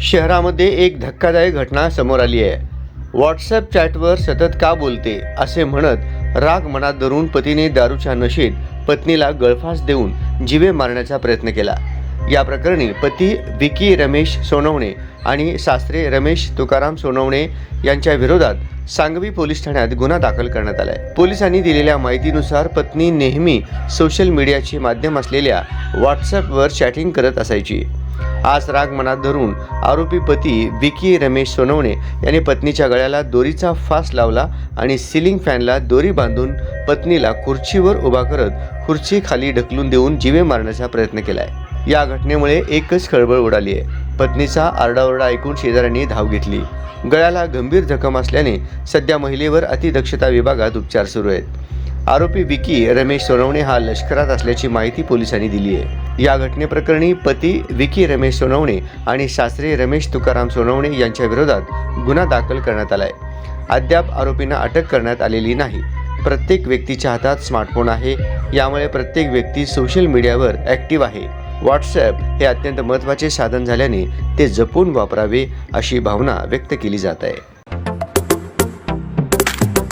शहरामध्ये एक धक्कादायक घटना समोर आली आहे. व्हॉट्सअप चॅटवर सतत का बोलते असे म्हणत राग मनात धरून पतीने दारूच्या नशेत पत्नीला गळफास देऊन जिवे मारण्याचा प्रयत्न केला. या प्रकरणी पती विकी रमेश सोनवणे आणि सासरे रमेश तुकाराम सोनवणे यांच्या विरोधात सांगवी पोलीस ठाण्यात गुन्हा दाखल करण्यात आला आहे पोलिसांनी दिलेल्या माहितीनुसार पत्नी नेहमी सोशल मीडियाचे माध्यम असलेल्या व्हॉट्सअपवर चॅटिंग करत असायची. आज राग मनात धरून आरोपी पती विकी रमेश सोनवणे यांनी पत्नीच्या गळ्याला दोरीचा फास लावला आणि सिलिंग फॅनला दोरी बांधून पत्नीला खुर्चीवर उभा करत खुर्ची खाली ढकलून देऊन जीवे मारण्याचा प्रयत्न केलाय. या घटनेमुळे एकच खळबळ उडाली आहे. पत्नीचा आरडाओरडा ऐकून शेजाऱ्यांनी धाव घेतली. गळ्याला गंभीर जखम असल्याने सध्या महिलेवर अतिदक्षता विभागात उपचार सुरू आहेत. आरोपी विकी रमेश सोनवणे हा लष्करात असल्याची माहिती पोलिसांनी दिली आहे. या घटनेप्रकरणी पती विकी रमेश सोनवणे आणि सासरे रमेश तुकाराम सोनवणे यांच्या विरोधात गुन्हा दाखल करण्यात आलाय. अद्याप आरोपींना अटक करण्यात आलेली नाही. प्रत्येक व्यक्तीच्या हातात स्मार्टफोन आहे. यामुळे प्रत्येक व्यक्ती सोशल मीडियावर ॲक्टिव्ह आहे. व्हॉट्सॲप हे अत्यंत महत्त्वाचे साधन झाल्याने ते जपून वापरावे अशी भावना व्यक्त केली जात आहे.